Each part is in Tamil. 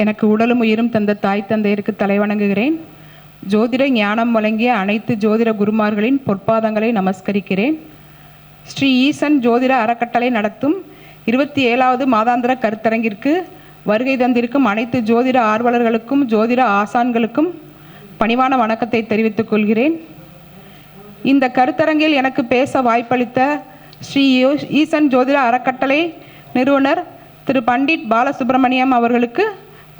எனக்கு உடலும் உயிரும் தந்த தாய் தந்தையருக்கு தலைவணங்குகிறேன் ஜோதிட ஞானம் வழங்கிய அனைத்து ஜோதிட குருமார்களின் பொற்பாதங்களை நமஸ்கரிக்கிறேன். ஸ்ரீ ஈசன் ஜோதிட அறக்கட்டளை நடத்தும் இருபத்தி ஏழாவது மாதாந்திர கருத்தரங்கிற்கு வருகை தந்திருக்கும் அனைத்து ஜோதிட ஆர்வலர்களுக்கும் ஜோதிட ஆசான்களுக்கும் பணிவான வணக்கத்தை தெரிவித்துக் கொள்கிறேன். இந்த கருத்தரங்கில் எனக்கு பேச வாய்ப்பளித்த ஸ்ரீ ஈசன் ஜோதிட அறக்கட்டளை நிறுவனர் திரு பண்டிட் பாலசுப்ரமணியம் அவர்களுக்கு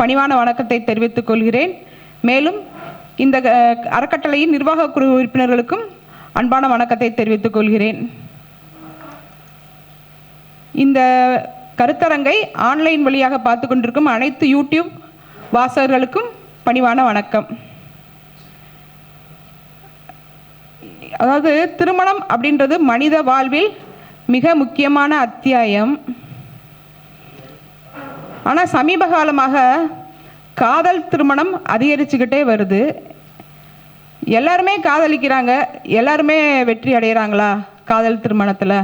பணிவான வணக்கத்தை தெரிவித்துக் கொள்கிறேன். மேலும் இந்த அறக்கட்டளையின் நிர்வாக குழு உறுப்பினர்களுக்கும் அன்பான வணக்கத்தை தெரிவித்துக் கொள்கிறேன். இந்த கருத்தரங்கை ஆன்லைன் வழியாக பார்த்து கொண்டிருக்கும் அனைத்து யூடியூப் வாசகர்களுக்கும் பணிவான வணக்கம். அதாவது திருமணம் அப்படின்றது மனித வாழ்வில் மிக முக்கியமான அத்தியாயம். ஆனால் சமீப காலமாக காதல் திருமணம் அதிகரிச்சுக்கிட்டே வருது. எல்லாருமே காதலிக்கிறாங்க. எல்லாருமே வெற்றி அடைகிறாங்களா காதல் திருமணத்தில்?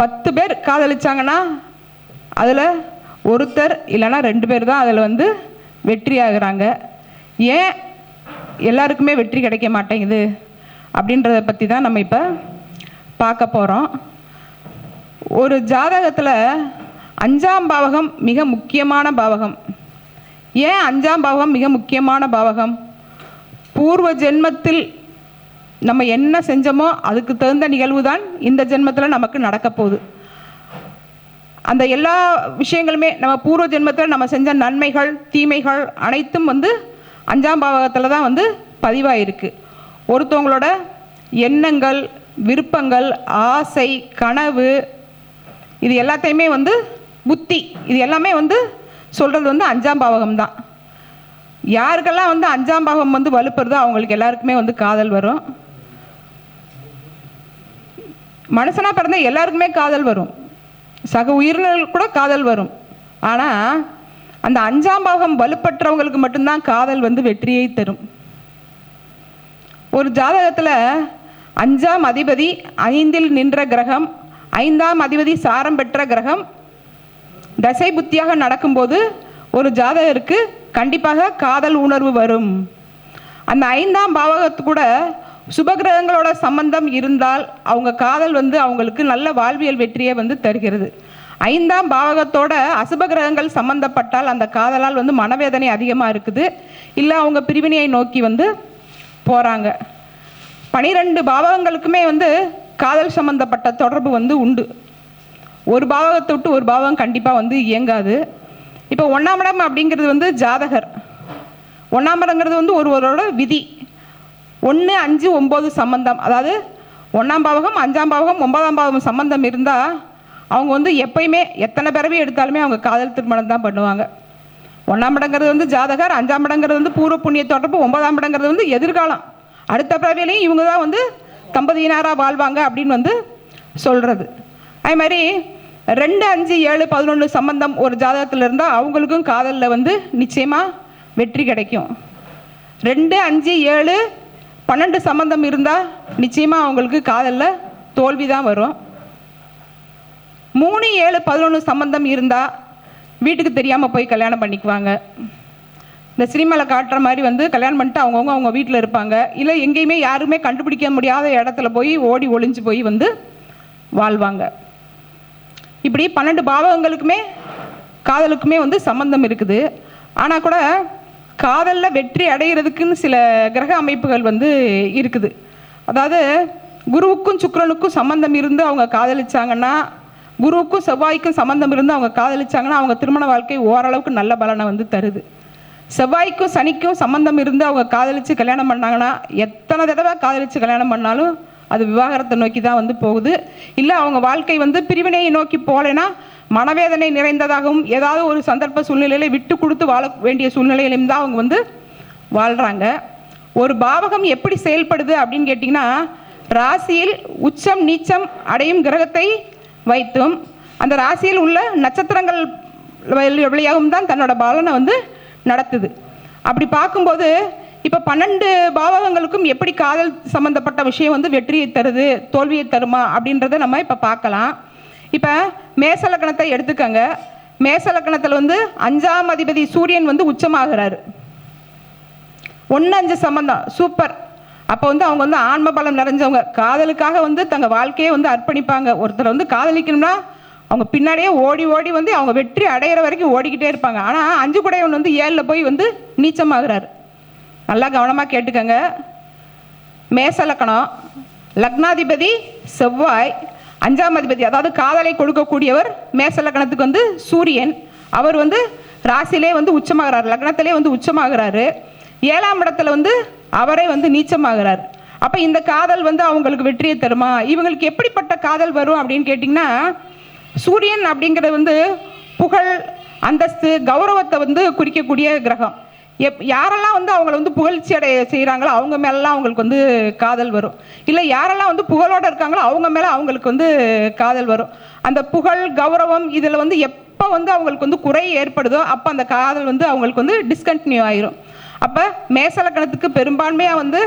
பத்து பேர் காதலிச்சாங்கன்னா அதில் ஒருத்தர் இல்லைன்னா ரெண்டு பேர் தான் அதில் வந்து வெற்றி ஆகுறாங்க. ஏன் எல்லாருக்குமே வெற்றி கிடைக்க மாட்டேங்குது? அப்படின்றத பற்றி தான் நம்ம இப்போ பார்க்க போகிறோம் ஒரு ஜாதகத்தில் அஞ்சாம் பாவகம் மிக முக்கியமான பாவகம். ஏன் அஞ்சாம் பாவகம் மிக முக்கியமான பாவகம்? பூர்வ ஜென்மத்தில் நம்ம என்ன செஞ்சோமோ அதுக்கு தகுந்த நிகழ்வு தான் இந்த ஜென்மத்தில் நமக்கு நடக்க போகுது. அந்த எல்லா விஷயங்களுமே நம்ம பூர்வ ஜென்மத்தில் நம்ம செஞ்ச நன்மைகள் தீமைகள் அனைத்தும் வந்து அஞ்சாம் பாவகத்தில் தான் வந்து பதிவாயிருக்கு. ஒருத்தவங்களோட எண்ணங்கள் விருப்பங்கள் ஆசை கனவு இது எல்லாத்தையுமே வந்து புத்தி. இது எல்லாமே வந்து சொல்கிறது வந்து அஞ்சாம் பாவகம் தான். யாருக்கெல்லாம் வந்து அஞ்சாம் பாவம் வந்து வலுப்புறதோ அவங்களுக்கு எல்லாருக்குமே வந்து காதல் வரும். மனுஷனாக பிறந்த எல்லாருக்குமே காதல் வரும். சக உயிரினர்கள் கூட காதல் வரும். ஆனால் அந்த அஞ்சாம் பாகம் வலுப்பற்றவங்களுக்கு மட்டும்தான் காதல் வந்து வெற்றியை தரும். ஒரு ஜாதகத்தில் அஞ்சாம் அதிபதி ஐந்தில் நின்ற கிரகம் ஐந்தாம் அதிபதி சாரம் பெற்ற கிரகம் தசை புத்தியாக நடக்கும்போது ஒரு ஜாதகருக்கு கண்டிப்பாக காதல் உணர்வு வரும். அந்த ஐந்தாம் பாவகத்து கூட சுபகிரகங்களோட சம்பந்தம் இருந்தால் அவங்க காதல் வந்து அவங்களுக்கு நல்ல வாழ்வியல் வெற்றியை வந்து தருகிறது. ஐந்தாம் பாவகத்தோட அசுப கிரகங்கள் சம்பந்தப்பட்டால் அந்த காதலால் வந்து மனவேதனை அதிகமாக இருக்குது. இல்லை அவங்க பிரிவினையை நோக்கி வந்து போகிறாங்க பனிரெண்டு பாவகங்களுக்குமே வந்து காதல் சம்பந்தப்பட்ட தொடர்பு வந்து உண்டு. ஒரு பாவகத்தை விட்டு ஒரு பாவம் கண்டிப்பாக வந்து இயங்காது. இப்போ ஒன்றாம் இடம் அப்படிங்கிறது வந்து ஜாதகர். ஒன்றாம் இடங்கிறது வந்து ஒருவரோட விதி. ஒன்று அஞ்சு ஒம்பது சம்பந்தம். அதாவது ஒன்றாம் பாவகம் அஞ்சாம் பாவகம் ஒன்பதாம் பாவகம் சம்பந்தம் இருந்தால் அவங்க வந்து எப்பயுமே எத்தனை பிறவி எடுத்தாலுமே அவங்க காதல் திருமணம் தான் பண்ணுவாங்க. ஒன்றாம் இடங்கிறது வந்து ஜாதகர் அஞ்சாம் இடங்கிறது வந்து பூர்வ புண்ணிய தொடர்பு ஒன்பதாம் இடங்கிறது வந்து எதிர்காலம். அடுத்த பிறவிலையும் இவங்க தான் வந்து தம்பதியினாராக வாழ்வாங்க அப்படின்னு வந்து சொல்கிறது அதே மாதிரி ரெண்டு அஞ்சு ஏழு பதினொன்று சம்பந்தம் ஒரு ஜாதகத்தில் இருந்தால் அவங்களுக்கும் காதலில் வந்து நிச்சயமாக வெற்றி கிடைக்கும். ரெண்டு அஞ்சு ஏழு பன்னெண்டு சம்பந்தம் இருந்தால் நிச்சயமாக அவங்களுக்கு காதலில் தோல்வி தான் வரும். மூணு ஏழு பதினொன்று சம்பந்தம் இருந்தால் வீட்டுக்கு தெரியாமல் போய் கல்யாணம் பண்ணிக்குவாங்க. இந்த சினிமாவில் காட்டுற மாதிரி வந்து கல்யாணம் பண்ணிட்டு அவங்கவுங்க அவங்க வீட்டில் இருப்பாங்க. இல்லை எங்கேயுமே யாருமே கண்டுபிடிக்க முடியாத இடத்துல போய் ஓடி ஒளிஞ்சு போய் வந்து வாழ்வாங்க. இப்படி பன்னெண்டு பாவகங்களுக்குமே காதலுக்குமே வந்து சம்பந்தம் இருக்குது. ஆனால் கூட காதலில் வெற்றி அடைகிறதுக்குன்னு சில கிரக அமைப்புகள் வந்து இருக்குது. அதாவது குருவுக்கும் சுக்கரனுக்கும் சம்பந்தம் இருந்து அவங்க காதலிச்சாங்கன்னா குருவுக்கும் செவ்வாய்க்கும் சம்பந்தம் இருந்து அவங்க காதலிச்சாங்கன்னா அவங்க திருமண வாழ்க்கை ஓரளவுக்கு நல்ல பலனை வந்து தருது. செவ்வாய்க்கும் சனிக்கும் சம்பந்தம் இருந்து அவங்க காதலித்து கல்யாணம் பண்ணாங்கன்னா எத்தனை தடவை காதலிச்சு கல்யாணம் பண்ணாலும் அது விவாகரத்தை நோக்கி தான் வந்து போகுது. இல்லை அவங்க வாழ்க்கை வந்து பிரிவினையை நோக்கி போகலைன்னா மனவேதனை நிறைந்ததாகவும் ஏதாவது ஒரு சந்தர்ப்ப சூழ்நிலையில விட்டு கொடுத்து வாழ வேண்டிய சூழ்நிலையிலும் தான் அவங்க வந்து வாழ்கிறாங்க ஒரு பாவகம் எப்படி செயல்படுது அப்படின்னு கேட்டிங்கன்னா ராசியில் உச்சம் நீச்சம் அடையும் கிரகத்தை வைத்தும் அந்த ராசியில் உள்ள நட்சத்திரங்கள் வழியாகவும் தான் தன்னோட பலனை வந்து நடத்துது. அப்படி பார்க்கும்போது இப்போ பன்னெண்டு பாவகங்களுக்கும் எப்படி காதல் சம்பந்தப்பட்ட விஷயம் வந்து வெற்றியை தருது தோல்வியை தருமா அப்படின்றத நம்ம இப்போ பார்க்கலாம். இப்போ மேசலக்கணத்தை எடுத்துக்கோங்க. மேசலக்கணத்தில் வந்து அஞ்சாம் அதிபதி சூரியன் வந்து உச்சமாகிறாரு. ஒன்று அஞ்சு சம்பந்தம் சூப்பர் அப்போ வந்து அவங்க வந்து ஆன்ம பலம் நிறைஞ்சவங்க. காதலுக்காக வந்து தங்க வாழ்க்கையை வந்து அர்ப்பணிப்பாங்க. ஒருத்தர் வந்து காதலிக்கணும்னா அவங்க பின்னாடியே ஓடி ஓடி வந்து அவங்க வெற்றி அடையிற வரைக்கும் ஓடிக்கிட்டே இருப்பாங்க. ஆனால் அஞ்சு குடையவன் வந்து ஏழில் போய் வந்து நீச்சமாகிறார். நல்லா கவனமாக கேட்டுக்கோங்க. மேச லக்கணம் லக்னாதிபதி செவ்வாய் அஞ்சாம் அதிபதி அதாவது காதலை கொடுக்கக்கூடியவர் மேச லக்கணத்துக்கு வந்து சூரியன். அவர் வந்து ராசிலே வந்து உச்சமாகிறார். லக்னத்திலே வந்து உச்சமாகிறாரு. ஏழாம் இடத்துல வந்து அவரே வந்து நீச்சமாகிறார். அப்போ இந்த காதல் வந்து அவங்களுக்கு வெற்றியை தருமா? இவங்களுக்கு எப்படிப்பட்ட காதல் வரும் அப்படின்னு கேட்டிங்கன்னா சூரியன் அப்படிங்கிறது வந்து புகழ் அந்தஸ்து கௌரவத்தை வந்து குறிக்கக்கூடிய கிரகம். எப் யாரெல்லாம் வந்து அவங்கள வந்து புகழ்ச்சி அடைய செய்கிறாங்களோ அவங்க மேலெல்லாம் அவங்களுக்கு வந்து காதல் வரும். இல்லை யாரெல்லாம் வந்து புகழோடு இருக்காங்களோ அவங்க மேலே அவங்களுக்கு வந்து காதல் வரும். அந்த புகழ் கௌரவம் இதில் வந்து எப்போ வந்து அவங்களுக்கு வந்து குறை ஏற்படுதோ அப்போ அந்த காதல் வந்து அவங்களுக்கு வந்து டிஸ்கண்டினியூ ஆயிரும். அப்போ மேசலக்கணத்துக்கு பெரும்பான்மையாக வந்து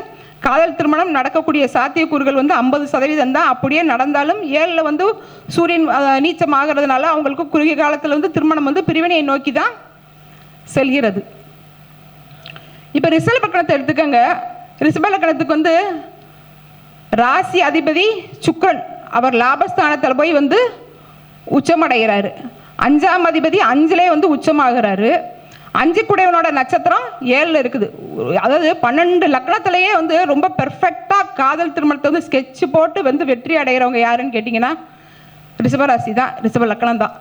காதல் திருமணம் நடக்கக்கூடிய சாத்தியக்கூறுகள் வந்து ஐம்பது சதவீதம் தான். அப்படியே நடந்தாலும் ஏழில் வந்து சூரியன் நீச்சம் ஆகிறதுனால அவங்களுக்கு குறுகிய காலத்தில் வந்து திருமணம் வந்து பிரிவினையை நோக்கி தான் செல்கிறது. இப்போ ரிசல் பக்கணத்தை எடுத்துக்கோங்க. ரிசப லக்கணத்துக்கு வந்து ராசி அதிபதி சுக்கரன் அவர் லாபஸ்தானத்தில் போய் வந்து உச்சமடைகிறாரு. அஞ்சாம் அதிபதி அஞ்சிலே வந்து உச்சமாகிறாரு. அஞ்சு குடையவனோட நட்சத்திரம் ஏழில் இருக்குது. அதாவது பன்னெண்டு லக்னத்திலேயே வந்து ரொம்ப பெர்ஃபெக்டாக காதல் திருமணத்தை வந்து ஸ்கெட்ச் போட்டு வந்து வெற்றி அடைகிறவங்க யாருன்னு கேட்டிங்கன்னா ரிஷபராசி தான் ரிஷப லக்கணம் தான்.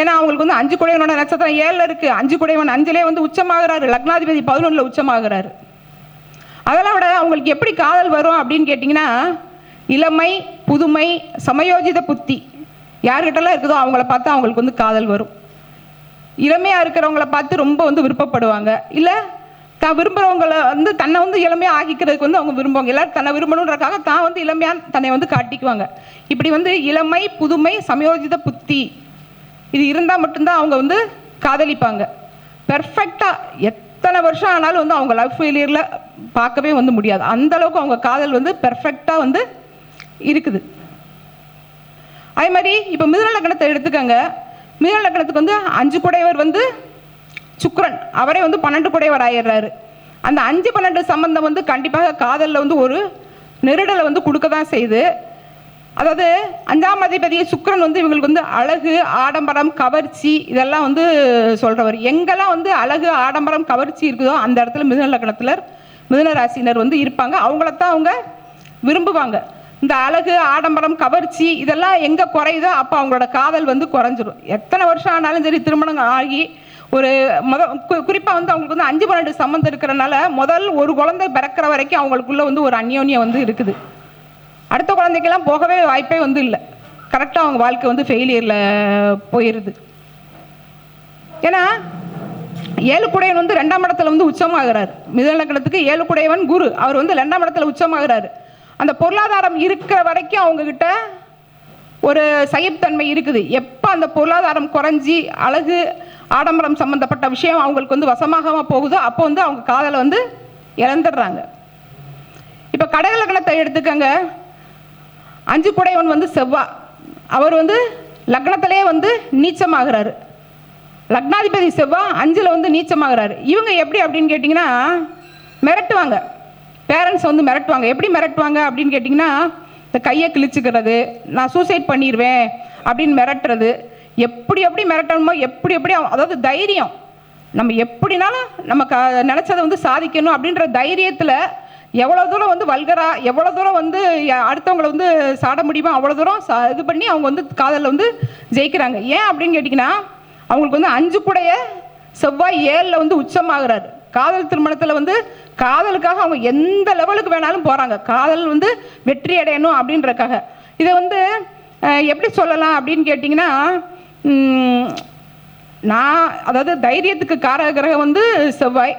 ஏன்னா அவங்களுக்கு வந்து அஞ்சு குடையவனோட நட்சத்திரம் ஏழில் இருக்குது அஞ்சு குடையவன் அஞ்சிலே வந்து உச்சமாகிறாரு. லக்னாதிபதி பதினொன்றில் உச்சமாகிறாரு. அதெல்லாம் விட அவங்களுக்கு எப்படி காதல் வரும் அப்படின்னு கேட்டிங்கன்னா இளமை புதுமை சமயோஜித புத்தி யார்கிட்டலாம் இருக்குதோ அவங்கள பார்த்து அவங்களுக்கு வந்து காதல் வரும். இளமையாக இருக்கிறவங்கள பார்த்து ரொம்ப வந்து விருப்பப்படுவாங்க. இல்லை தான் விரும்புகிறவங்கள வந்து தன்னை வந்து இளமையாக ஆகிக்கிறதுக்கு வந்து அவங்க விரும்புவாங்க. எல்லாரும் தன்னை விரும்பணுன்றக்காக தான் வந்து இளமையாக தன்னை வந்து காட்டிக்குவாங்க. இப்படி வந்து இளமை புதுமை சமயோஜித புத்தி இது இருந்தால் மட்டும்தான் அவங்க வந்து காதலிப்பாங்க. பெர்ஃபெக்டாக எத்தனை வருஷம் ஆனாலும் வந்து அவங்க லவ் ஃபெயிலியரில் பார்க்கவே வந்து முடியாது. அந்த அளவுக்கு அவங்க காதல் வந்து பெர்ஃபெக்டாக வந்து இருக்குது. அதே மாதிரி இப்போ மிதுன லக்னத்தை எடுத்துக்கங்க. மிதுன லக்னத்துக்கு வந்து அஞ்சு குடையவர் வந்து சுக்ரன் அவரே வந்து பன்னெண்டு குடையவர் ஆயிடுறாரு. அந்த அஞ்சு பன்னெண்டு சம்பந்தம் வந்து கண்டிப்பாக காதலில் வந்து ஒரு நெருடலை வந்து கொடுக்க தான் செய்யுது. அதாவது அஞ்சாம் அதிபதி சுக்கரன் வந்து இவங்களுக்கு வந்து அழகு ஆடம்பரம் கவர்ச்சி இதெல்லாம் வந்து சொல்கிறவர் எங்கெல்லாம் வந்து அழகு ஆடம்பரம் கவர்ச்சி இருக்குதோ அந்த இடத்துல மிதுன லக்னத்தில் மிதுன ராசினர் வந்து இருப்பாங்க. அவங்களத்தான் அவங்க விரும்புவாங்க. இந்த அழகு ஆடம்பரம் கவர்ச்சி இதெல்லாம் எங்கே குறையுதோ அப்போ அவங்களோட காதல் வந்து குறைஞ்சிரும். எத்தனை வருஷம் ஆனாலும் சரி திருமணம் ஆகி ஒரு முத குறிப்பாக வந்து அவங்களுக்கு வந்து அஞ்சு பன்னெண்டு சம்மந்தம் இருக்கிறனால முதல் ஒரு குழந்தை பிறக்கிற வரைக்கும் அவங்களுக்குள்ள வந்து ஒரு அந்யோன்யம் வந்து இருக்குது. அடுத்த குழந்தைக்கெல்லாம் போகவே வாய்ப்பே வந்து இல்லை. கரெக்டாக அவங்க வாழ்க்கை வந்து ஃபெயிலியரில் போயிடுது ஏன்னா ஏழு குடையவன் வந்து ரெண்டாம் இடத்துல வந்து உச்சமாகிறார். மிதநலக்கணத்துக்கு ஏழு குடையவன் குரு. அவர் வந்து ரெண்டாம் இடத்துல உச்சமாகிறாரு. அந்த பொருளாதாரம் இருக்கிற வரைக்கும் அவங்கக்கிட்ட ஒரு சகிப்புத்தன்மை இருக்குது. எப்போ அந்த பொருளாதாரம் குறைஞ்சி அழகு ஆடம்பரம் சம்மந்தப்பட்ட விஷயம் அவங்களுக்கு வந்து வசமாகாம போகுதோ அப்போ வந்து அவங்க காதலை வந்து இழந்துடுறாங்க. இப்போ கடகலக்கணத்தை எடுத்துக்கங்க. அஞ்சு குடையவன் வந்து செவ்வா. அவர் வந்து லக்னத்திலே வந்து நீச்சமாகிறாரு. லக்னாதிபதி செவ்வா அஞ்சில் வந்து நீச்சமாகிறாரு. இவங்க எப்படி அப்படின்னு கேட்டிங்கன்னா மிரட்டுவாங்க. பேரண்ட்ஸ் வந்து மிரட்டுவாங்க. எப்படி மிரட்டுவாங்க அப்படின்னு கேட்டிங்கன்னா இந்த கையை கிழிச்சுக்கிறது நான் சூசைட் பண்ணிடுவேன் அப்படின்னு மிரட்டுறது. எப்படி எப்படி மிரட்டணுமோ எப்படி எப்படி அதாவது தைரியம். நம்ம எப்படினாலும் நம்ம க நினச்சதை வந்து சாதிக்கணும் அப்படின்ற தைரியத்தில் எவ்வளோ தூரம் வந்து வல்கரா எவ்வளோ தூரம் வந்து அடுத்தவங்களை அடுத்தவங்கள வந்து சாட முடியுமோ அவ்வளோ தூரம் சா இது பண்ணி அவங்க வந்து காதலில் வந்து ஜெயிக்கிறாங்க. ஏன் அப்படின்னு கேட்டிங்கன்னா அவங்களுக்கு வந்து அஞ்சு கூடைய செவ்வாய் ஏழில் வந்து உச்சமாகிறாரு. காதல் திருமணத்தில் வந்து காதலுக்காக அவங்க எந்த லெவலுக்கு வேணாலும் போகிறாங்க காதல் வந்து வெற்றி அடையணும் அப்படின்றக்காக இதை வந்து எப்படி சொல்லலாம் அப்படின்னு கேட்டிங்கன்னா நான் அதாவது தைரியத்துக்கு காரக கிரகம் வந்து செவ்வாய்.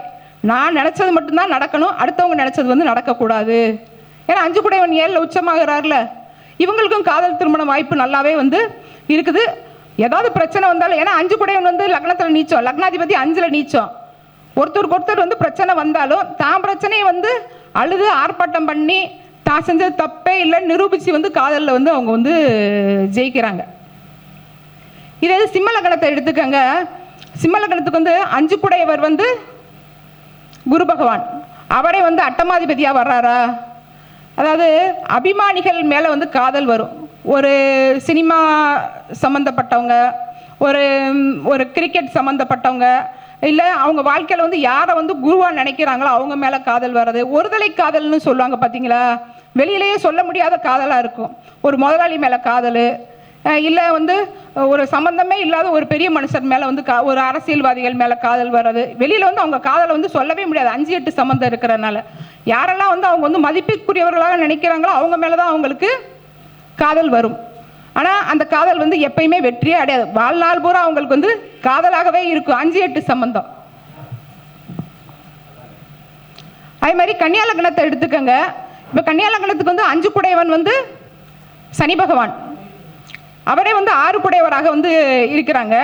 நான் நினச்சது மட்டும்தான் நடக்கணும். அடுத்தவங்க நினச்சது வந்து நடக்கக்கூடாது. ஏன்னா அஞ்சு குடையவன் ஏழில் உச்சமாகிறார்ல. இவங்களுக்கும் காதல் திருமண வாய்ப்பு நல்லாவே வந்து இருக்குது. ஏதாவது பிரச்சனை வந்தாலும் ஏன்னா அஞ்சு குடையவன் வந்து லக்னத்தில் நீச்சம். லக்னாதிபதி அஞ்சில் நீச்சம். ஒருத்தருக்கு ஒருத்தர் வந்து பிரச்சனை வந்தாலும் தான் பிரச்சனையை வந்து அழுது ஆர்ப்பாட்டம் பண்ணி தான் செஞ்ச தப்பே இல்லை நிரூபித்து வந்து காதலில் வந்து அவங்க வந்து ஜெயிக்கிறாங்க. இதே இது எடுத்துக்கங்க. சிம்மலக்கணத்துக்கு வந்து அஞ்சு குடையவர் வந்து குரு பகவான். அவரே வந்து அட்டமாதிபதியாக வர்றாரா? அதாவது அபிமானிகள் மேலே வந்து காதல் வரும். ஒரு சினிமா சம்மந்தப்பட்டவங்க ஒரு ஒரு கிரிக்கெட் சம்மந்தப்பட்டவங்க இல்லை அவங்க வாழ்க்கையில் வந்து யாரை வந்து குருவாக நினைக்கிறாங்களோ அவங்க மேலே காதல் வர்றது ஒருதலை காதல்னு சொல்லுவாங்க பார்த்தீங்களா வெளியிலேயே சொல்ல முடியாத காதலாக இருக்கும். ஒரு முதலாளி மேலே காதல் இல்லை வந்து ஒரு சம்மந்தமே இல்லாத ஒரு பெரிய மனுஷர் மேலே வந்து கா ஒரு அரசியல்வாதிகள் மேலே காதல் வர்றது. வெளியில் வந்து அவங்க காதலை வந்து சொல்லவே முடியாது. அஞ்சு எட்டு சம்மந்தம் இருக்கிறனால யாரெல்லாம் வந்து அவங்க வந்து மதிப்பிற்குரியவர்களாக நினைக்கிறாங்களோ அவங்க மேலே தான் அவங்களுக்கு காதல் வரும். ஆனால் அந்த காதல் வந்து எப்பயுமே வெற்றியே அடையாது. வாழ்நாள் பூரா அவங்களுக்கு வந்து காதலாகவே இருக்கும். அஞ்சு எட்டு சம்பந்தம். அதே மாதிரி கன்னியா லக்னத்தை எடுத்துக்கோங்க. இப்போ கன்னியா லக்னத்துக்கு வந்து அஞ்சு குடையவன் வந்து சனி பகவான். அவரே வந்து ஆறு குடையவராக வந்து இருக்கிறாங்க.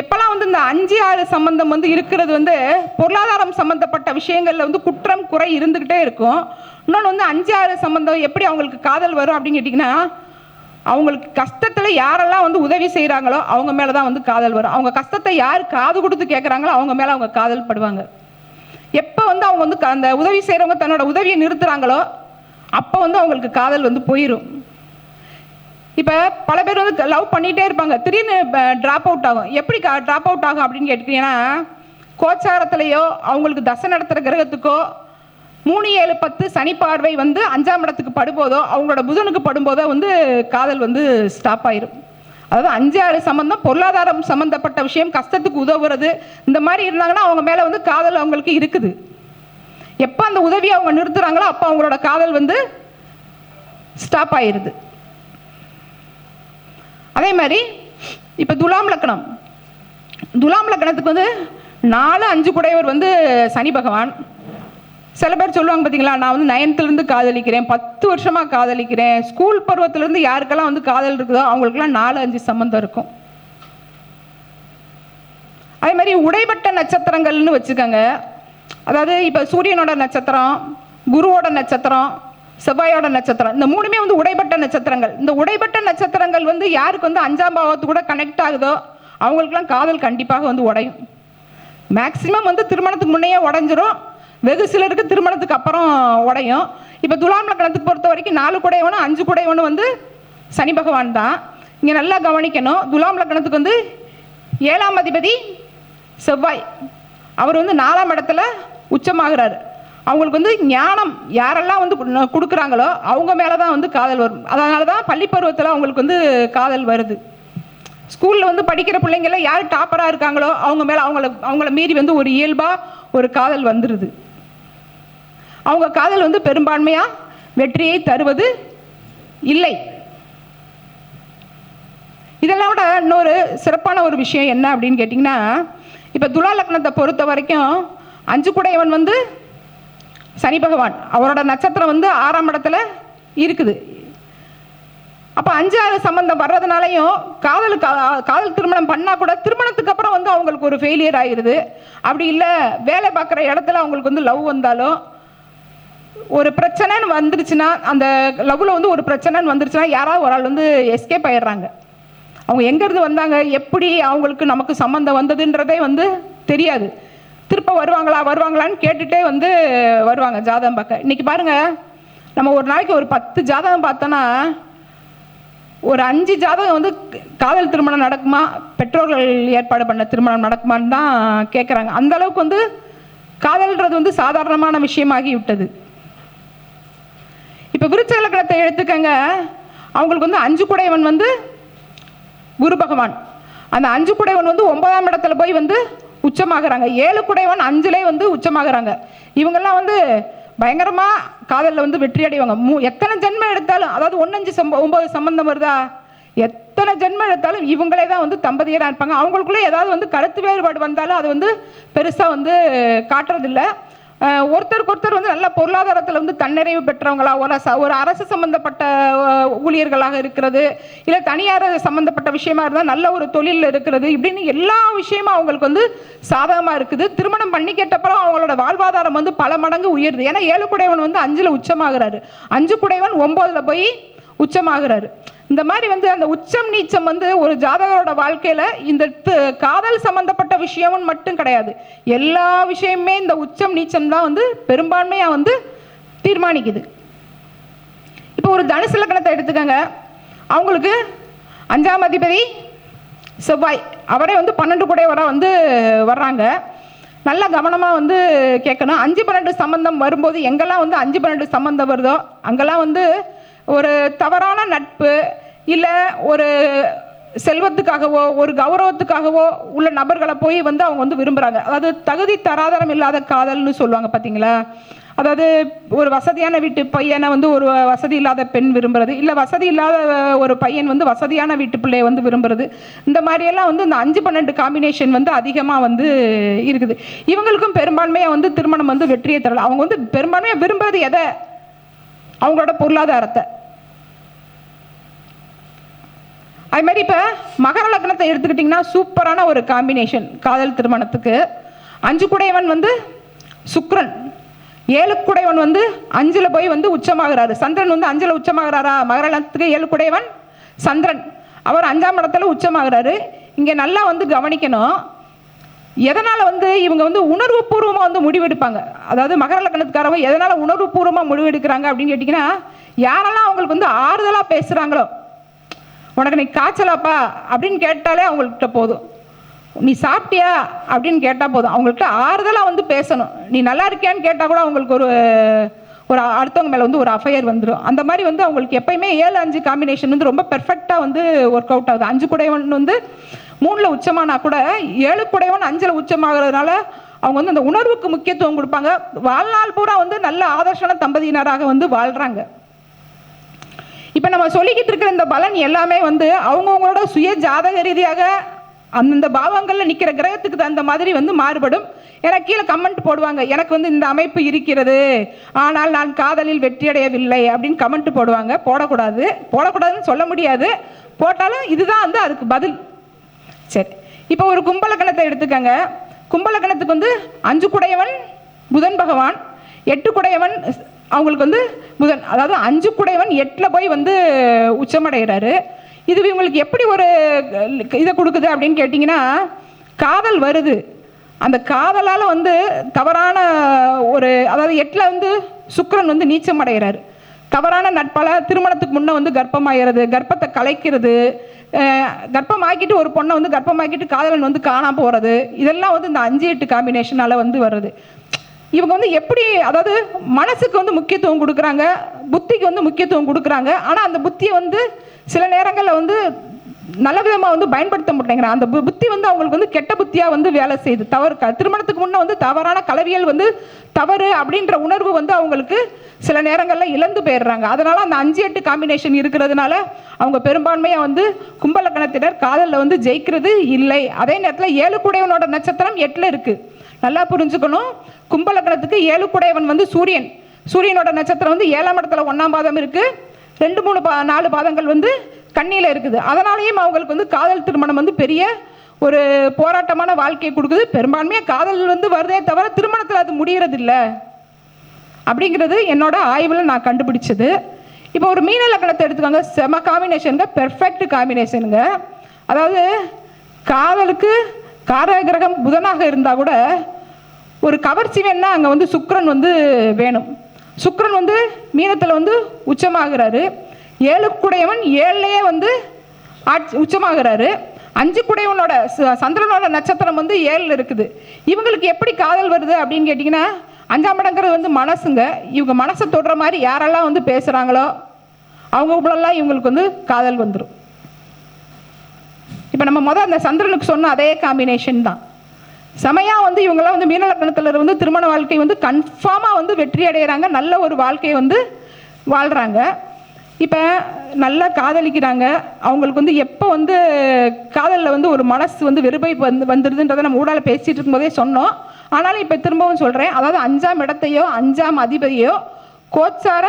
எப்போல்லாம் வந்து இந்த அஞ்சு ஆறு சம்பந்தம் வந்து இருக்கிறது வந்து பொருளாதாரம் சம்பந்தப்பட்ட விஷயங்களில் வந்து குற்றம் குறை இருந்துக்கிட்டே இருக்கும். இன்னொன்று வந்து அஞ்சு ஆறு சம்பந்தம் எப்படி அவங்களுக்கு காதல் வரும் அப்படின்னு கேட்டிங்கன்னா அவங்களுக்கு கஷ்டத்தில் யாரெல்லாம் வந்து உதவி செய்கிறாங்களோ அவங்க மேலே தான் வந்து காதல் வரும். அவங்க கஷ்டத்தை யார் காது கொடுத்து கேட்குறாங்களோ அவங்க மேலே அவங்க காதல் படுவாங்க. எப்போ வந்து அவங்க வந்து அந்த உதவி செய்கிறவங்க தன்னோட உதவியை நிறுத்துகிறாங்களோ அப்போ வந்து அவங்களுக்கு காதல் வந்து போயிடும் இப்போ பல பேர் வந்து லவ் பண்ணிகிட்டே இருப்பாங்க. திடீர்னு ட்ராப் அவுட் ஆகும். எப்படி ட்ராப் அவுட் ஆகும் அப்படின்னு கேட்டுக்கிட்டீங்கன்னா கோச்சாரத்துலேயோ அவங்களுக்கு தசை நடத்துகிற கிரகத்துக்கோ மூணு ஏழு பத்து சனி பார்வை வந்து அஞ்சாம் இடத்துக்கு படும்போதோ அவங்களோட புதனுக்கு படும்போதோ வந்து காதல் வந்து ஸ்டாப் ஆயிரும். அதாவது அஞ்சு ஆறு சம்மந்தம் பொருளாதாரம் சம்மந்தப்பட்ட விஷயம் கஷ்டத்துக்கு உதவுறது இந்த மாதிரி இருந்தாங்கன்னா அவங்க மேலே வந்து காதல் அவங்களுக்கு இருக்குது. எப்போ அந்த உதவியை அவங்க நிறுத்துறாங்களோ அப்போ அவங்களோட காதல் வந்து ஸ்டாப் ஆயிடுது அதே மாதிரி இப்போ துலாம் லக்னம் துலாம் லக்னத்துக்கு வந்து நாலு அஞ்சு குடையவர் வந்து சனி பகவான். சில பேர் சொல்லுவாங்க பார்த்தீங்களா நான் வந்து நயன்த்துலேருந்து காதலிக்கிறேன் பத்து வருஷமாக காதலிக்கிறேன். ஸ்கூல் பருவத்திலேருந்து யாருக்கெல்லாம் வந்து காதல் இருக்குதோ அவங்களுக்கெல்லாம் நாலு அஞ்சு சம்மந்தம் இருக்கும். அதே மாதிரி உடைபட்ட நட்சத்திரங்கள்னு வச்சுக்கோங்க. அதாவது இப்போ சூரியனோட நட்சத்திரம் குருவோட நட்சத்திரம் செவ்வாயோட நட்சத்திரம் இந்த மூணுமே வந்து உடைபட்ட நட்சத்திரங்கள். இந்த உடைபட்ட நட்சத்திரங்கள் வந்து யாருக்கு வந்து அஞ்சாம் பாவத்து கூட கனெக்ட் ஆகுதோ அவங்களுக்குலாம் காதல் கண்டிப்பாக வந்து உடையும். மேக்சிமம் வந்து திருமணத்துக்கு முன்னையே உடஞ்சிரும். வெகு சிலருக்கு திருமணத்துக்கு அப்புறம் உடையும். இப்போ துலாம் லக்னத்துக்கு பொறுத்த வரைக்கும் நாலு குடையவனும் அஞ்சு குடையவனும் வந்து சனி பகவான் தான். இங்கே நல்லா கவனிக்கணும். துலாம் லக்னத்துக்கு வந்து ஏழாம் அதிபதி செவ்வாய். அவர் வந்து நாலாம் இடத்துல உச்சமாகிறாரு. அவங்களுக்கு வந்து ஞானம் யாரெல்லாம் வந்து கொடுக்குறாங்களோ அவங்க மேலே தான் வந்து காதல் வரும். அதனால தான் பள்ளி பருவத்தில் அவங்களுக்கு வந்து காதல் வருது. ஸ்கூலில் வந்து படிக்கிற பிள்ளைங்கள யார் டாப்பராக இருக்காங்களோ அவங்க மேலே அவங்கள அவங்கள மீறி வந்து ஒரு இயல்பாக ஒரு காதல் வந்துடுது அவங்க காதல் வந்து பெரும்பான்மையாக வெற்றியை தருவது இல்லை. இதெல்லாம் விட இன்னொரு சிறப்பான ஒரு விஷயம் என்ன அப்படின்னு கேட்டிங்கன்னா இப்போ துலா லக்னத்தை பொறுத்த வரைக்கும் அஞ்சு குடையவன் வந்து சனி பகவான். அவரோட நட்சத்திரம் வந்து ஆறாம் இடத்துல இருக்குது. அப்போ அஞ்சு ஆறு சம்பந்தம் வர்றதுனாலையும் காதல் கா- காதல் திருமணம் பண்ணால் கூட திருமணத்துக்கு அப்புறம் வந்து அவங்களுக்கு ஒரு ஃபெயிலியர் ஆகிடுது அப்படி இல்லை வேலை பார்க்குற இடத்துல அவங்களுக்கு வந்து லவ் வந்தாலும் ஒரு பிரச்சனைன்னு வந்துருச்சுன்னா அந்த லவ்வில் வந்து ஒரு பிரச்சனைன்னு வந்துருச்சுன்னா யாராவது ஒரு ஆள் வந்து எஸ்கேப் ஆயிடுறாங்க. அவங்க எங்கேருந்து வந்தாங்க? எப்படி அவங்களுக்கு நமக்கு சம்மந்தம் வந்ததுன்றதே வந்து தெரியாது. திருப்ப வருவாங்களா வருவாங்களான்னு கேட்டுகிட்டே வந்து வருவாங்க ஜாதகம் பார்க்க. இன்றைக்கி பாருங்க நம்ம ஒரு நாளைக்கு ஒரு பத்து ஜாதகம் பார்த்தோன்னா ஒரு அஞ்சு ஜாதகம் வந்து காதல் திருமணம் நடக்குமா? பெற்றோர்கள் ஏற்பாடு பண்ண திருமணம் நடக்குமான்னு தான் கேட்குறாங்க அந்தளவுக்கு வந்து காதல்ன்றது வந்து சாதாரணமான விஷயமாகி விட்டது. இப்போ விருச்ச இலக்கணத்தை எடுத்துக்கங்க. அவங்களுக்கு வந்து அஞ்சு குடையவன் வந்து குரு பகவான். அந்த அஞ்சு குடைவன் வந்து ஒன்பதாம் இடத்துல போய் வந்து உச்சமாகறாங்க. ஏழு குடைவன் அஞ்சுலே வந்து உச்சமாகறாங்க. இவங்கெல்லாம் வந்து பயங்கரமாக காதலில் வந்து வெற்றி அடைவாங்க மூ எத்தனை ஜென்மம் எடுத்தாலும் அதாவது ஒன்னஞ்சு சம்ப ஒம்பது சம்பந்தம் வருதா? எத்தனை ஜென்மம் எடுத்தாலும் இவங்களே தான் வந்து தம்பதியராக இருப்பாங்க. அவங்களுக்குள்ளே ஏதாவது வந்து கருத்து வேறுபாடு வந்தாலும் அது வந்து பெருசாக வந்து காட்டுறதில்லை. ஒருத்தருக்கு ஒருத்தர் வந்து நல்ல பொருளாதாரத்தில் வந்து தன்னிறைவு பெற்றவங்களா ஒரு ஒரு அரசு சம்பந்தப்பட்ட ஊழியர்களாக இருக்கிறது இல்லை தனியார் சம்பந்தப்பட்ட விஷயமா இருந்தால் நல்ல ஒரு தொழிலில் இருக்கிறது இப்படின்னு எல்லா விஷயமும் அவங்களுக்கு வந்து சாதகமாக இருக்குது. திருமணம் பண்ணி கேட்டப்பறம் அவங்களோட வாழ்வாதாரம் வந்து பல மடங்கு உயருது. ஏன்னா ஏழு குடைவன் வந்து அஞ்சில் உச்சமாகிறாரு. அஞ்சு குடைவன் ஒம்போதில் போய் உச்சமாகிறாரு. இந்த மாதிரி வந்து அந்த உச்சம் நீச்சம் வந்து ஒரு ஜாதகரோட வாழ்க்கையில இந்த காதல் சம்பந்தப்பட்ட விஷயம்னு மட்டும் கிடையாது. எல்லா விஷயமுமே இந்த உச்சம் நீச்சம் தான் வந்து பெரும்பான்மையா வந்து தீர்மானிக்குது. இப்போ ஒரு தனுசு லக்னத்தை எடுத்துக்கங்க. அவங்களுக்கு அஞ்சாம் அதிபதி செவ்வாய். அவரே வந்து பன்னெண்டு கூட வர வந்து வர்றாங்க. நல்ல கவனமாக வந்து கேட்கணும். அஞ்சு பன்னெண்டு சம்பந்தம் வரும்போது எங்கெல்லாம் வந்து அஞ்சு பன்னெண்டு சம்பந்தம் வருதோ அங்கெல்லாம் வந்து ஒரு தவறான நட்பு இல்லை ஒரு செல்வத்துக்காகவோ ஒரு கௌரவத்துக்காகவோ உள்ள நபர்களை போய் வந்து அவங்க வந்து விரும்புகிறாங்க அதாவது தகுதி தராதரம் இல்லாத காதல்னு சொல்லுவாங்க பார்த்தீங்களா அதாவது ஒரு வசதியான வீட்டு பையனை வந்து ஒரு வசதி இல்லாத பெண் விரும்புறது இல்லை வசதி இல்லாத ஒரு பையன் வந்து வசதியான வீட்டு பிள்ளையை வந்து விரும்புறது இந்த மாதிரியெல்லாம் வந்து இந்த அஞ்சு பன்னெண்டு காம்பினேஷன் வந்து அதிகமாக வந்து இருக்குது. இவங்களுக்கும் பெரும்பான்மையாக வந்து திருமணம் வந்து வெற்றியை தரல. அவங்க வந்து பெரும்பான்மையாக விரும்புறது எதை? அவங்களோட பொருளாதாரத்தை. அது மாதிரி இப்போ மகர லக்னத்தை எடுத்துக்கிட்டிங்கன்னா சூப்பரான ஒரு காம்பினேஷன் காதல் திருமணத்துக்கு. அஞ்சு குடையவன் வந்து சுக்ரன். ஏழு குடையவன் வந்து அஞ்சில் போய் வந்து உச்சமாகிறாரு. சந்திரன் வந்து அஞ்சில் உச்சமாகிறாரா? மகர லக்னத்துக்கு ஏழு குடையவன் சந்திரன். அவர் அஞ்சாம் இடத்துல உச்சமாகிறாரு. இங்கே நல்லா வந்து கவனிக்கணும். எதனால் வந்து இவங்க வந்து உணர்வுபூர்வமாக வந்து முடிவெடுப்பாங்க? அதாவது மகர லக்னத்துக்காரவங்க எதனால் உணர்வுபூர்வமாக முடிவெடுக்கிறாங்க அப்படின்னு கேட்டிங்கன்னா யாரெல்லாம் அவங்களுக்கு வந்து ஆறுதலாக பேசுகிறாங்களோ உனக்கு நீ காய்ச்சலாப்பா அப்படின்னு கேட்டாலே அவங்கள்ட்ட போதும். நீ சாப்பிட்டியா அப்படின்னு கேட்டால் போதும். அவங்கள்ட்ட ஆறுதலாக வந்து பேசணும். நீ நல்லா இருக்கியான்னு கேட்டால் கூட அவங்களுக்கு ஒரு ஒரு அடுத்தவங்க மேலே வந்து ஒரு அஃபையர் வந்துடும் அந்த மாதிரி வந்து அவங்களுக்கு எப்பயுமே ஏழு அஞ்சு காம்பினேஷன் வந்து ரொம்ப பெர்ஃபெக்டாக வந்து ஒர்க் அவுட் ஆகுது. அஞ்சு குடையவன் வந்து மூணில் உச்சமானா கூட ஏழு குடையவன் அஞ்சில் உச்சமாகிறதுனால அவங்க வந்து அந்த உணர்வுக்கு முக்கியத்துவம் கொடுப்பாங்க. வாழ்நாள் பூரா வந்து நல்ல ஆதர்ஷன தம்பதியினராக வந்து வாழ்கிறாங்க இப்போ நம்ம சொல்லிக்கிட்டு இருக்கிற இந்த பலன் எல்லாமே வந்து அவங்கவுங்களோட சுய ஜாதக ரீதியாக அந்தந்த பாவங்களில் நிற்கிற கிரகத்துக்கு தகுந்த மாதிரி வந்து மாறுபடும். ஏன்னா கீழே கமெண்ட் போடுவாங்க. எனக்கு வந்து இந்த அமைப்பு இருக்கிறது. ஆனால் நான் காதலில் வெற்றியடையவில்லை அப்படின்னு கமெண்ட் போடுவாங்க. போடக்கூடாது. போடக்கூடாதுன்னு சொல்ல முடியாது. போட்டாலும் இதுதான் வந்து அதுக்கு பதில். சரி. இப்போ ஒரு கும்பலக்கணத்தை எடுத்துக்கங்க. கும்பலக்கணத்துக்கு வந்து அஞ்சு குடையவன் புதன் பகவான் எட்டு குடையவன் அவங்களுக்கு வந்து புதன் அதாவது அஞ்சு குடையவன் எட்டில் போய் வந்து உச்சமடைகிறாரு. இது இவங்களுக்கு எப்படி ஒரு இதை கொடுக்குது அப்படின்னு கேட்டிங்கன்னா காதல் வருது. அந்த காதலால் வந்து தவறான ஒரு அதாவது எட்டில் வந்து சுக்கரன் வந்து நீச்சம் அடைகிறாரு தவறான நட்பால் திருமணத்துக்கு முன்னே வந்து கர்ப்பமாகிறது கர்ப்பத்தை கலைக்கிறது கர்ப்பமாக்கிட்டு ஒரு பொண்ணை வந்து கர்ப்பமாக்கிட்டு காதலன் வந்து காணாமல் போகிறது இதெல்லாம் வந்து இந்த அஞ்சு எட்டு காம்பினேஷனால் வந்து வருது. இவங்க வந்து எப்படி அதாவது மனசுக்கு வந்து முக்கியத்துவம் கொடுக்குறாங்க புத்திக்கு வந்து முக்கியத்துவம் கொடுக்குறாங்க ஆனால் அந்த புத்தியை வந்து சில நேரங்களில் வந்து நல்ல விதமாக வந்து பயன்படுத்த மாட்டேங்கிறாங்க. அந்த புத்தி வந்து அவங்களுக்கு வந்து கெட்ட புத்தியாக வந்து வேலை செய்யுது. தவறு க- திருமணத்துக்கு முன்னே வந்து தவறான கலவியல் வந்து தவறு அப்படின்ற உணர்வு வந்து அவங்களுக்கு சில நேரங்களில் இழந்து போயிடுறாங்க. அதனால் அந்த அஞ்சு எட்டு காம்பினேஷன் இருக்கிறதுனால அவங்க பெரும்பான்மையாக வந்து கும்பலக்கணத்தினர் காதலில் வந்து ஜெயிக்கிறது இல்லை. அதே நேரத்தில் ஏழு கூடையவனோட நட்சத்திரம் எட்டில் இருக்குது நல்லா புரிஞ்சுக்கணும். கும்பலக்கணத்துக்கு ஏழு குடையவன் வந்து சூரியன். சூரியனோட நட்சத்திரம் வந்து ஏழாம் இடத்துல ஒன்றாம் பாதம் இருக்குது ரெண்டு மூணு பா நாலு பாதங்கள் வந்து கண்ணியில் இருக்குது. அதனாலேயும் அவங்களுக்கு வந்து காதல் திருமணம் வந்து பெரிய ஒரு போராட்டமான வாழ்க்கையை கொடுக்குது. பெரும்பான்மையாக காதல் வந்து வருதே தவிர திருமணத்தில் அது முடிகிறதில்ல அப்படிங்கிறது என்னோட ஆய்வில் நான் கண்டுபிடிச்சது. இப்போ ஒரு மீன லக்கணத்தை எடுத்துக்கோங்க. செம காம்பினேஷனுங்க பெர்ஃபெக்ட் காம்பினேஷனுங்க அதாவது காதலுக்கு காரகிரகம் புதனாக இருந்தால் கூட ஒரு கவர்ச்சி வேணால் அங்கே வந்து சுக்கரன் வந்து வேணும். சுக்கரன் வந்து மீனத்தில் வந்து உச்சமாகிறாரு. ஏழு குடையவன் ஏழுலேயே வந்து ஆட்சி உச்சமாகிறாரு. அஞ்சு குடையவனோட ச- சந்திரனோட நட்சத்திரம் வந்து ஏழில் இருக்குது. இவங்களுக்கு எப்படி காதல் வருது அப்படின்னு கேட்டிங்கன்னா அஞ்சாம் இடங்கிறது வந்து மனசுங்க. இவங்க மனசை தொடுற மாதிரி யாரெல்லாம் வந்து பேசுகிறாங்களோ அவங்களுக்குள்ளெல்லாம் இவங்களுக்கு வந்து காதல் வந்துடும் இப்போ நம்ம முதல் அந்த சந்திரனுக்கு சொன்ன அதே காம்பினேஷன் தான். செமையாக வந்து இவங்கெல்லாம் வந்து மீனலக்கணத்தில் வந்து திருமண வாழ்க்கை வந்து கன்ஃபார்மாக வந்து வெற்றி அடைகிறாங்க நல்ல ஒரு வாழ்க்கையை வந்து வாழ்கிறாங்க இப்போ நல்லா காதலிக்கிறாங்க. அவங்களுக்கு வந்து எப்போ வந்து காதலில் வந்து ஒரு மனசு வந்து வெறுப்பை வந்து வந்துடுதுன்றதை நம்ம ஊடால பேசிகிட்டு இருக்கும்போதே சொன்னோம். ஆனாலும் இப்போ திரும்பவும் சொல்கிறேன் அதாவது அஞ்சாம் இடத்தையோ அஞ்சாம் அதிபதியோ கோச்சார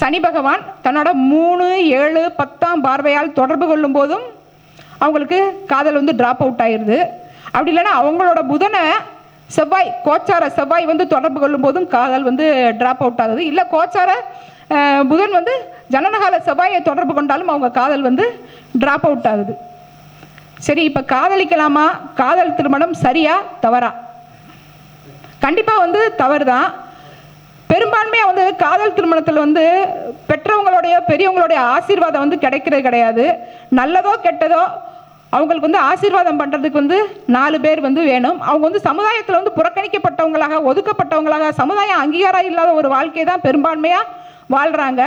சனி பகவான் தன்னோட மூணு ஏழு பத்தாம் பார்வையால் தொடர்பு கொள்ளும் போதும் அவங்களுக்கு காதல் வந்து ட்ராப் அவுட் ஆயிடுது அப்படி இல்லைன்னா அவங்களோட புதனை செவ்வாய் கோச்சார செவ்வாய் வந்து தொடர்பு கொள்ளும் போதும் காதல் வந்து ட்ராப் அவுட் ஆகுது. இல்லை கோச்சார புதன் வந்து ஜனனகால செவ்வாயை தொடர்பு கொண்டாலும் அவங்க காதல் வந்து ட்ராப் அவுட் ஆகுது. சரி இப்போ காதலிக்கலாமா? காதல் திருமணம் சரியா தவறா? கண்டிப்பாக வந்து தவறு தான் பெரும்பான்மையாக வந்து காதல் திருமணத்தில் வந்து பெற்றவங்களுடைய பெரியவங்களுடைய ஆசீர்வாதம் வந்து கிடைக்கிறது கிடையாது. நல்லதோ கெட்டதோ அவங்களுக்கு வந்து ஆசீர்வாதம் பண்ணுறதுக்கு வந்து நாலு பேர் வந்து வேணும். அவங்க வந்து சமுதாயத்தில் வந்து புறக்கணிக்கப்பட்டவங்களாக ஒதுக்கப்பட்டவங்களாக சமுதாயம் அங்கீகாரம் இல்லாத ஒரு வாழ்க்கையை தான் பெரும்பான்மையாக வாழ்கிறாங்க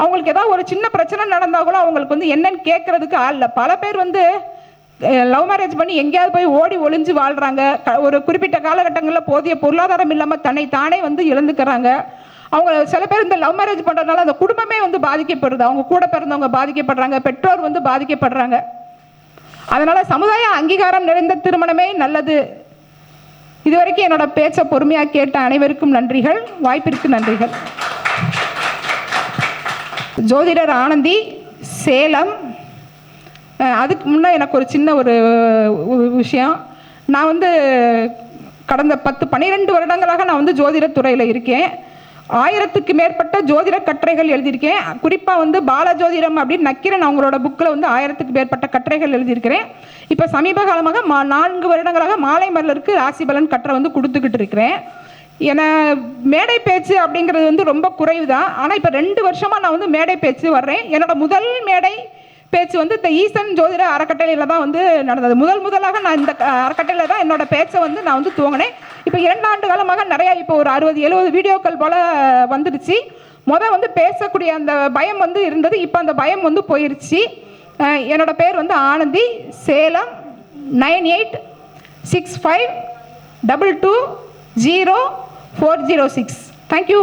அவங்களுக்கு ஏதாவது ஒரு சின்ன பிரச்சனை நடந்தால் கூட அவங்களுக்கு வந்து என்னன்னு கேட்கறதுக்கு ஆள் இல்லை. பல பேர் வந்து லவ் மேரேஜ் பண்ணி எங்கேயாவது போய் ஓடி ஒளிஞ்சு வாழ்கிறாங்க க ஒரு குறிப்பிட்ட காலகட்டங்களில் போதிய பொருளாதாரம் இல்லாமல் தன்னை தானே வந்து இழந்துக்கிறாங்க. அவங்க சில பேர் இந்த லவ் மேரேஜ் பண்ணுறதுனால அந்த குடும்பமே வந்து பாதிக்கப்படுது. அவங்க கூட பிறந்தவங்க பாதிக்கப்படுறாங்க பெற்றோர் வந்து பாதிக்கப்படுறாங்க. அதனால் சமுதாய அங்கீகாரம் நிறைந்த திருமணமே நல்லது. இதுவரைக்கும் என்னோட பேச்சை பொறுமையாக கேட்ட அனைவருக்கும் நன்றிகள். வாய்ப்பிற்கு நன்றிகள். ஜோதிடர் ஆனந்தி சேலம். அதுக்கு முன்னே எனக்கு ஒரு சின்ன ஒரு விஷயம். நான் வந்து கடந்த பத்து பன்னிரெண்டு வருடங்களாக நான் வந்து ஜோதிட துறையில் இருக்கேன். ஆயிரத்துக்கு மேற்பட்ட ஜோதிட கட்டுரைகள் எழுதியிருக்கேன். குறிப்பாக வந்து பாலஜோதிடம் அப்படின்னு நக்கிரன் அவங்களோட புக்கில் வந்து ஆயிரத்துக்கு மேற்பட்ட கட்டுரைகள் எழுதியிருக்கிறேன். இப்போ சமீப காலமாக மா நான்கு வருடங்களாக மாலை மலருக்கு ராசி பலன் கட்டுரை வந்து கொடுத்துக்கிட்டு இருக்கிறேன். என மேடை பேச்சு அப்படிங்கிறது வந்து ரொம்ப குறைவு தான் ஆனால் இப்போ ரெண்டு வருஷமாக நான் வந்து மேடை பேச்சு வர்றேன். என்னோட முதல் மேடை பேச்சு வந்து இந்த ஈசன் ஜோதிட அறக்கட்டளையில் தான் வந்து நடந்தது. முதல் முதலாக நான் இந்த அறக்கட்டளையில் தான் என்னோட பேச்சை வந்து நான் வந்து துவங்கினேன். இப்போ இரண்டு ஆண்டு காலமாக நிறையா இப்போ ஒரு அறுபது எழுபது வீடியோக்கள் போல் வந்துடுச்சு. முத வந்து பேசக்கூடிய அந்த பயம் வந்து இருந்தது. இப்போ அந்த பயம் வந்து போயிருச்சு. என்னோடய பேர் வந்து Anandhi. Salem nine eight six five double two zero four zero six. Thank you